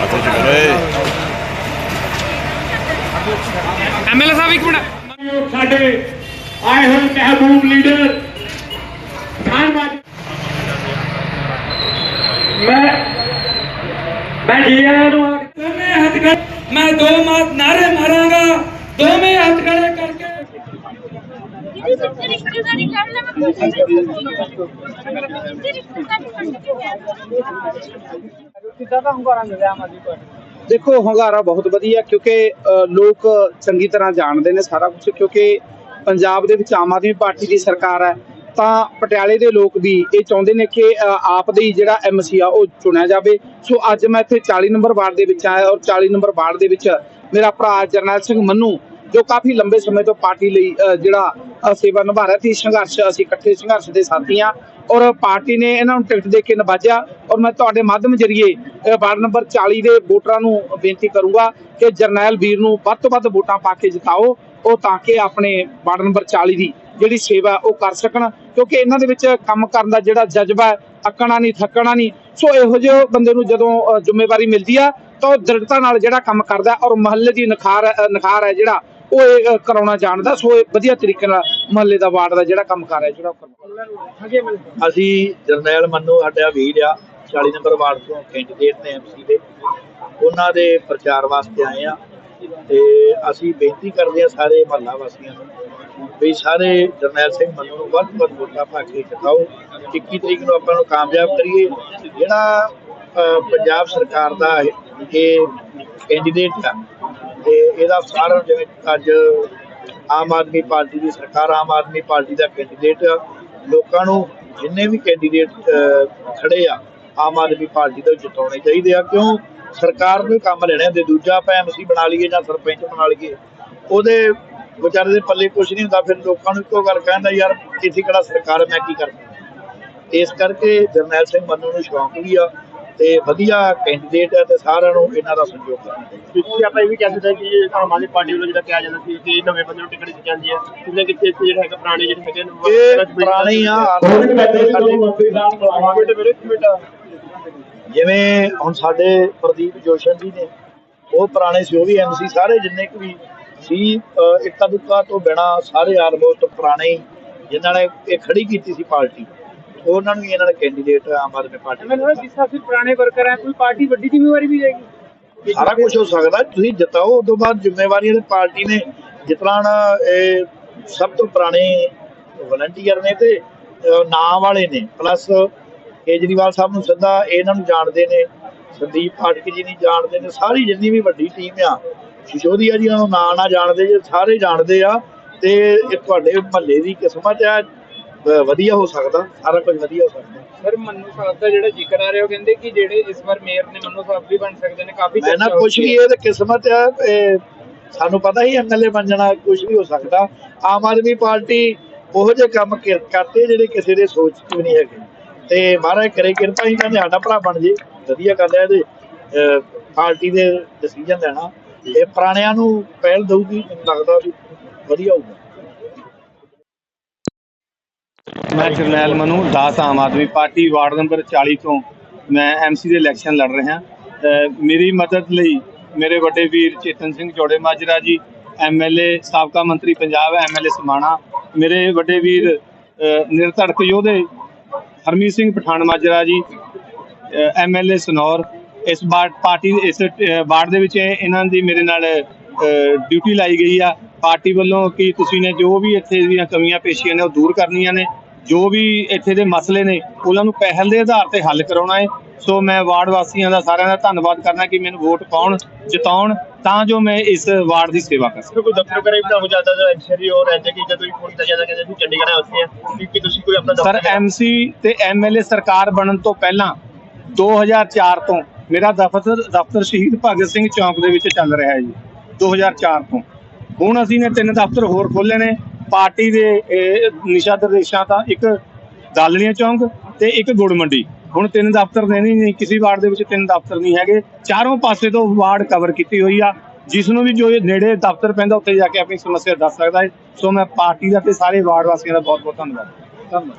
ਹੱਥ ਕਰੇ ਐਮਐਲਏ ਸਾਹਿਬ, ਇੱਕ ਮਿੰਟ। ਸਾਡੇ ਆਏ ਹੋਏ ਮਹਿਬੂਬ ਲੀਡਰ ਧੰਨਵਾਦ ਮੈਂ ਮੈਂ ਜੀ ਨੂੰ ਦੋਵੇਂ ਹੱਥ ਖੜੇ ਮੈਂ ਦੋ ਮਾਤ ਨਾਰੇ ਮਾਰਾਂਗਾ, ਦੋਵੇਂ ਹੱਥ ਖੜੇ ਕਰਕੇ ਰਿਸ਼ਤੇਦਾਰੀ ਕਰ ਲੈ ਮੈਂ ਦੇਖੋ ਹੰਗਾਰਾ ਬਹੁਤ ਵਧੀਆ ਕਿਉਂਕਿ ਲੋਕ ਚੰਗੀ ਤਰ੍ਹਾਂ ਜਾਣਦੇ ਨੇ ਸਾਰਾ ਕੁਝ ਕਿਉਂਕਿ ਪੰਜਾਬ ਦੇ ਵਿੱਚ ਆਮ ਆਦਮੀ ਪਾਰਟੀ ਦੀ ਸਰਕਾਰ ਹੈ। ਤਾਂ ਪਟਿਆਲੇ ਦੇ ਲੋਕ ਵੀ ਇਹ ਚਾਹੁੰਦੇ ਨੇ ਕਿ ਆਪ ਦੇ ਜਿਹੜਾ ਐਮਸੀ ਆ ਉਹ ਚੁਣਿਆ ਜਾਵੇ। ਸੋ ਅੱਜ ਮੈਂ ਇੱਥੇ 40 ਨੰਬਰ ਵਾਰਡ ਦੇ ਵਿੱਚ ਆਇਆ ਔਰ 40 ਨੰਬਰ ਵਾਰਡ ਦੇ ਵਿੱਚ ਮੇਰਾ ਭਰਾ ਜਰਨੈਲ ਸਿੰਘ ਮੰਨੂ ਜੋ ਕਾਫੀ ਲੰਬੇ ਸਮੇਂ ਤੋਂ ਪਾਰਟੀ ਲਈ ਅ, ਜਿਹੜਾ ਸੇਵਾ ਨਿਭਾ ਰਿਹਾ ਸੀ ਸੰਘਰਸ਼ ਅਸੀਂ ਇਕੱਠੇ ਸੰਘਰਸ਼ ਦੇ ਸਾਥੀ ਹਾਂ ਔਰ ਪਾਰਟੀ ਨੇ ਇਹਨਾਂ ਨੂੰ ਟਿਕਟ ਦੇ ਕੇ ਨਵਾਜਿਆ ਔਰ ਮੈਂ ਤੁਹਾਡੇ ਮਾਧਿਅਮ ਜਰੀਏ ਵਾਰਡ ਨੰਬਰ 40 ਦੇ ਵੋਟਰਾਂ ਨੂੰ ਬੇਨਤੀ ਕਰੂੰਗਾ ਕਿ ਜਰਨੈਲ ਵੀਰ ਨੂੰ ਵੱਧ ਤੋਂ ਵੱਧ ਵੋਟਾਂ ਪਾ ਕੇ ਜਿਤਾਓ ਉਹ ਤਾਂ ਕਿ ਆਪਣੇ ਵਾਰਡ ਨੰਬਰ 40 ਦੀ ਜਿਹੜੀ ਸੇਵਾ ਉਹ ਕਰ ਸਕਣ ਕਿਉਂਕਿ ਇਹਨਾਂ ਦੇ ਵਿੱਚ ਕੰਮ ਕਰਨ ਦਾ ਜਿਹੜਾ ਜਜ਼ਬਾ ਹੈ ਅੱਕਣਾ ਨਹੀਂ ਥੱਕਣਾ ਨਹੀਂ ਸੋ ਇਹੋ ਜਿਹੇ ਬੰਦੇ ਨੂੰ ਜਦੋਂ ਜ਼ਿੰਮੇਵਾਰੀ ਮਿਲਦੀ ਆ ਤਾਂ ਉਹ ਦ੍ਰਿੜਤਾ ਨਾਲ ਜਿਹੜਾ ਕੰਮ ਕਰਦਾ ਔਰ ਮਹੱਲੇ ਦੀ ਨਖਾਰ ਅ, ਨਖਾਰ ਹੈ ਜਿਹੜਾ ਉਹ ਇਹ ਕਰਾਉਣਾ ਜਾਣਦਾ ਸੋ ਇਹ ਵਧੀਆ ਤਰੀਕੇ ਨਾਲ ਮਹੱਲੇ ਦਾ ਵਾਰਡ ਦਾ ਜਿਹੜਾ ਕੰਮ ਕਰ ਰਿਹਾ ਜਿਹੜਾ ਉਹ ਕਰਦਾ ਅਸੀਂ ਜਰਨੈਲ ਮੰਨੂ ਸਾਡਾ ਵੀਰ ਆ 40 ਨੰਬਰ ਵਾਰਡ ਤੋਂ ਕੈਂਡੀਡੇਟ ਨੇ ਐਮਸੀ ਦੇ। ਉਹਨਾਂ ਦੇ ਪ੍ਰਚਾਰ ਵਾਸਤੇ ਆਏ ਆ। ਤੇ ਅਸੀਂ ਬੇਨਤੀ ਕਰਦੇ ਆ ਸਾਰੇ ਮਹੱਲਾ ਵਾਸੀਆਂ ਨੂੰ ਵੀ ਸਾਰੇ ਜਰਨੈਲ ਸਿੰਘ ਮੰਨੂ ਨੂੰ ਵੱਧ ਤੋਂ ਵੱਧ ਵੋਟਾਂ ਪਾ ਕੇ ਜਿਤਾਓ। 21 ਤਰੀਕ ਨੂੰ ਆਪਾਂ ਨੂੰ ਕਾਮਯਾਬ ਕਰੀਏ। ਜਿਹੜਾ ਪੰਜਾਬ ਸਰਕਾਰ ਦਾ ਇਹ ਕੈਂਡੀਡੇਟ ਆ ਤੇ ਇਹਦਾ ਸਾਰਾ ਜਿਵੇਂ ਅੱਜ ਆਮ ਆਦਮੀ ਪਾਰਟੀ ਦੀ ਸਰਕਾਰ, ਆਮ ਆਦਮੀ ਪਾਰਟੀ ਦਾ ਕੈਂਡੀਡੇਟ ਲੋਕਾਂ ਨੂੰ ਜਿੰਨੇ ਵੀ ਕੈਂਡੀਡੇਟ ਖੜੇ ਆ, ਆਮ ਆਦਮੀ ਪਾਰਟੀ ਤੋਂ ਜਿਤਾਉਣੇ ਚਾਹੀਦੇ ਆ। ਕਿਉਂ? ਸਰਕਾਰ ਨੂੰ ਕੰਮ ਲੈਣੇ ਹੁੰਦੇ। ਦੂਜਾ ਆਪਾਂ ਐਮਸੀ ਬਣਾ ਲਈਏ ਜਾਂ ਸਰਪੰਚ ਬਣਾ ਲਈਏ। ਉਹਦੇ ਵਿਚਾਰੇ ਦੇ ਪੱਲੇ ਕੁਝ ਨਹੀਂ ਹੁੰਦਾ। ਫਿਰ ਲੋਕਾਂ ਨੂੰ ਇੱਕੋ ਗੱਲ ਕਹਿੰਦਾ ਯਾਰ ਕਿਸੇ ਕਿਹੜਾ ਸਰਕਾਰ ਮੈਂ ਕੀ ਕਰਾਂ ਇਸ ਕਰਕੇ ਜਰਨੈਲ ਸਿੰਘ ਮੰਨੂ ਨੂੰ ਸ਼ੌਂਕ ਵੀ ਆ। ਤੇ ਵਧੀਆ ਕੈਂਡੀਡੇਟ ਹੈ ਤੇ ਸਾਰਿਆਂ ਨੂੰ ਇਹਨਾਂ ਦਾ ਸਹਿਯੋਗ ਕਰਨਾ ਪਿੱਛੇ ਆਪਾਂ ਇਹ ਵੀ ਕਹਿ ਸਕਦੇ ਹਾਂ ਕਿ ਇਹ ਆਮ ਆਦਮੀ ਪਾਰਟੀ ਵੱਲੋਂ ਜਿਹੜਾ ਕਿਹਾ ਜਾਂਦਾ ਸੀ ਕਿ ਨਵੇਂ ਬੰਦੇ ਨੂੰ ਟਿਕਟ ਦਿੱਤੀ ਜਾਂਦੀ ਹੈ। ਕਿਤੇ ਕਿਤੇ ਇੱਥੇ ਜਿਹੜਾ ਹੈਗਾ ਪੁਰਾਣੇ ਜਿਹੜੇ ਹੈਗੇ ਨੇ ਇਹ ਪੁਰਾਣੇ ਹੀ ਆ। ਆਦਮੀ ਪਾਰਟੀ ਸਾਡੇ ਮਿੰਟ ਵੀਰੇ ਇੱਕ ਮਿੰਟ। ਜਿਵੇਂ ਹੁਣ ਸਾਡੇ ਪ੍ਰਦੀਪ ਜੋਸ਼ਨ ਜੀ ਨੇ ਉਹ ਪੁਰਾਣੇ ਸੀ ਉਹ ਵੀ ਐਮਸੀ ਸਾਰੇ ਜਿੰਨੇ ਕੁ ਵੀ ਸੀ ਇੱਕਾ ਦੁੱਕਾ ਤੋਂ ਬਿਨਾ ਸਾਰੇ ਆਲਮੋਸਟ ਪੁਰਾਣੇ ਜਿਨ੍ਹਾਂ ਨੇ ਇਹ ਖੜੀ ਕੀਤੀ ਸੀ ਪਾਰਟੀ। ਉਹਨਾਂ ਨੂੰ ਵੀ ਇਹਨਾਂ ਨੇ ਕੈਂਡੀਡੇਟ ਆਮ ਆਦਮੀ ਪਾਰਟੀ ਮੈਨੂੰ ਜਿਸ ਤਰ੍ਹਾਂ ਅਸੀਂ ਪੁਰਾਣੇ ਵਰਕਰ ਹੈ ਕੋਈ ਪਾਰਟੀ ਵੱਡੀ ਜ਼ਿੰਮੇਵਾਰੀ ਵੀ ਜਾਏਗੀ ਸਾਰਾ ਕੁਝ ਹੋ ਸਕਦਾ ਤੁਸੀਂ ਜਿਤਾਓ ਉਸ ਤੋਂ ਬਾਅਦ ਜ਼ਿੰਮੇਵਾਰੀਆਂ ਤੇ ਪਾਰਟੀ ਨੇ ਜਿਤਨਾ ਇਹ ਸਭ ਤੋਂ ਪੁਰਾਣੇ ਵਲੰਟੀਅਰ ਨੇ ਤੇ ਅਹ, ਨਾਂ ਵਾਲੇ ਨੇ ਪਲੱਸ ਕੇਜਰੀਵਾਲ ਸਾਹਿਬ ਨੂੰ ਸਿੱਧਾ ਇਹਨਾਂ ਨੂੰ ਜਾਣਦੇ ਨੇ ਸੰਦੀਪ ਪਾਠਕ ਜੀ ਨਹੀਂ ਜਾਣਦੇ ਨੇ ਸਾਰੀ ਜਿੰਨੀ ਵੀ ਵੱਡੀ ਟੀਮ ਆ ਸ਼ਿਸ਼ੋਦੀਆ ਜੀ ਨੂੰ ਨਾਂ ਨਾ ਜਾਣਦੇ ਜੇ ਸਾਰੇ ਜਾਣਦੇ ਆ ਤੇ ਇਹ ਤੁਹਾਡੇ ਮਹੱਲੇ ਦੀ ਕਿਸਮਤ ਆ ਅਹ, ਵਧੀਆ ਹੋ ਸਕਦਾ ਸਾਰਾ ਕੁਝ ਵਧੀਆ ਹੋ ਸਕਦਾ। ਸਰ ਮੰਨੂ ਸਾਹਿਬ ਦਾ ਜਿਹੜਾ ਜ਼ਿਕਰ ਆ ਰਿਹਾ ਉਹ ਕਹਿੰਦੇ ਕਿ ਜਿਹੜੇ ਇਸ ਵਾਰ ਮੇਅਰ ਨੇ ਮੰਨੂ ਸਾਹਿਬ ਵੀ ਬਣ ਸਕਦੇ ਨੇ ਕਾਫੀ ਮੈਂ ਨਾ ਕੁਝ ਵੀ ਇਹ ਤੇ ਕਿਸਮਤ ਆ ਇਹ ਸਾਨੂੰ ਪਤਾ ਹੀ ਐਮਐਲਏ ਬਣ ਜਾਣਾ ਕੁਝ ਵੀ ਹੋ ਸਕਦਾ। ਆਮ ਆਦਮੀ ਪਾਰਟੀ ਉਹੋ ਜਿਹੇ ਕੰਮ ਕਰ- ਕਰਦੇ ਜਿਹੜੇ ਕਿਸੇ ਦੇ ਸੋਚ 'ਚ ਵੀ ਨਹੀਂ ਹੈਗੇ। ਤੇ ਮਹਾਰਾਜ ਕਰੇ ਕਿਰਪਾ ਹੀ ਕਹਿੰਦੇ ਸਾਡਾ ਭਰਾ ਬਣ ਜੇ ਵਧੀਆ ਗੱਲ ਹੈ ਇਹਦੇ ਅਹ, ਪਾਰਟੀ ਦੇ ਡਿਸੀਜਨ ਲੈਣਾ। ਇਹ ਪੁਰਾਣਿਆਂ ਨੂੰ ਪਹਿਲ ਦਊਗੀ ਮੈਨੂੰ ਲੱਗਦਾ ਵੀ ਵਧੀਆ ਹੋਊਗਾ। ਮੈਂ Jarnail Manu Das Aam Aadmi party, ward number 40 ਤੋਂ ਮੈਂ ਐਮਸੀ ਦੇ ਇਲੈਕਸ਼ਨ ਲੜ ਰਿਹਾ। ਮੇਰੀ ਮਦਦ ਲਈ ਮੇਰੇ ਵੱਡੇ ਵੀਰ ਚੇਤਨ ਸਿੰਘ ਜੋੜੇ ਮਾਜਰਾ ਜੀ ਐਮਐਲਏ ਸਾਬਕਾ ਮੰਤਰੀ ਪੰਜਾਬ ਐਮਐਲਏ ਸਮਾਣਾ, ਮੇਰੇ ਵੱਡੇ ਵੀਰ ਨਿਰਧੜਕ ਯੋਧੇ, ਹਰਮੀਤ ਸਿੰਘ ਪਠਾਨ ਮਾਜਰਾ ਜੀ ਐਮਐਲਏ ਸਨੌਰ, ਇਸ ਵਾਰਡ ਪਾਰਟੀ, ਇਸ ਵਾਰਡ ਦੇ ਵਿੱਚ ਇਹਨਾਂ ਦੀ ਮੇਰੇ ਨਾਲ ਡਿਊਟੀ ਲਾਈ ਗਈ ਆ। ਪਾਰਟੀ ਵੱਲੋਂ ਕਿ ਤੁਸੀਂ ਨੇ ਜੋ ਵੀ ਇੱਥੇ ਦੀਆਂ ਕਮੀਆਂ ਪੇਸ਼ੀਆਂ ਨੇ ਉਹ ਦੂਰ ਕਰਨੀਆਂ ਨੇ ਜੋ ਵੀ ਇੱਥੇ ਦੇ ਮਸਲੇ ਨੇ ਉਹਨਾਂ ਨੂੰ ਪਹਿਲ ਦੇ ਆਧਾਰ ਤੇ ਹੱਲ ਕਰਾਉਣਾ ਹੈ। ਸੋ ਮੈਂ ਵਾਰਡ ਵਾਸੀਆਂ ਦਾ ਸਾਰਿਆਂ ਦਾ ਧੰਨਵਾਦ ਕਰਨਾ ਕਿ ਮੈਨੂੰ ਵੋਟ ਪਾਉਣ ਜਿਤਾਉਣ ਤਾਂ ਜੋ ਮੈਂ ਇਸ ਵਾਰਡ ਦੀ ਸੇਵਾ ਕਰ ਸਕਾਂ। ਕੋਈ ਦਫ਼ਤਰ ਕਰੇ ਤਾਂ ਹੋ ਜਾਂਦਾ ਹੈ ਐਕਚੁਅਲੀ ਔਰ ਐਜੇ ਕਿ ਜਦੋਂ ਵੀ ਫੋਨ ਕੀਤਾ ਜਾਂਦਾ ਕਹਿੰਦੇ ਅਸੀਂ ਚੰਡੀਗੜ੍ਹ ਆਉਂਦੇ ਹਾਂ ਕਿ ਤੁਸੀਂ ਕੋਈ ਆਪਣਾ ਸਰ ਐਮਸੀ ਤੇ ਐਮਐਲਏ ਸਰਕਾਰ ਬਣਨ ਤੋਂ ਪਹਿਲਾਂ 2004 ਤੋਂ ਮੇਰਾ ਦਫ਼ਤਰ ਦਫ਼ਤਰ ਸ਼ਹੀਦ ਭਗਤ ਸਿੰਘ ਚੌਂਕ ਦੇ ਵਿੱਚ ਚੱਲ ਰਿਹਾ ਹੈ ਜੀ 2004 ਤੋਂ। ਹੁਣ ਅਸੀਂ ਨੇ ਤਿੰਨ ਦਫ਼ਤਰ ਹੋਰ ਖੋਲ੍ਹੇ ਨੇ, ਪਾਰਟੀ ਦੇ ਨਿਸ਼ਾ ਨਿਰਦੇਸ਼ਾਂ ਤਾਂ ਇੱਕ ਦਾਲੜੀਆਂ ਚੌਂਕ ਤੇ ਇੱਕ ਗੁੜ ਮੰਡੀ। ਹੁਣ ਤਿੰਨ ਦਫ਼ਤਰ ਨੇ ਨਹੀਂ ਨਹੀਂ, ਕਿਸੇ ਵਾਰਡ ਦੇ ਵਿੱਚ ਤਿੰਨ ਦਫ਼ਤਰ ਨਹੀਂ ਹੈਗੇ। ਚਾਰੋਂ ਪਾਸੇ ਤੋਂ ਵਾਰਡ ਕਵਰ ਕੀਤੀ ਹੋਈ ਆ, ਜਿਸ ਨੂੰ ਵੀ ਜੋ ਨੇੜੇ ਦਫ਼ਤਰ ਪੈਂਦਾ, ਉੱਥੇ ਜਾ ਕੇ ਆਪਣੀ ਸਮੱਸਿਆ ਦੱਸ ਸਕਦਾ ਹੈ। ਸੋ ਮੈਂ ਪਾਰਟੀ ਦਾ ਤੇ ਸਾਰੇ ਵਾਰਡ ਵਾਸੀਆਂ ਦਾ ਬਹੁਤ ਬਹੁਤ ਧੰਨਵਾਦ। ਧੰਨਵਾਦ।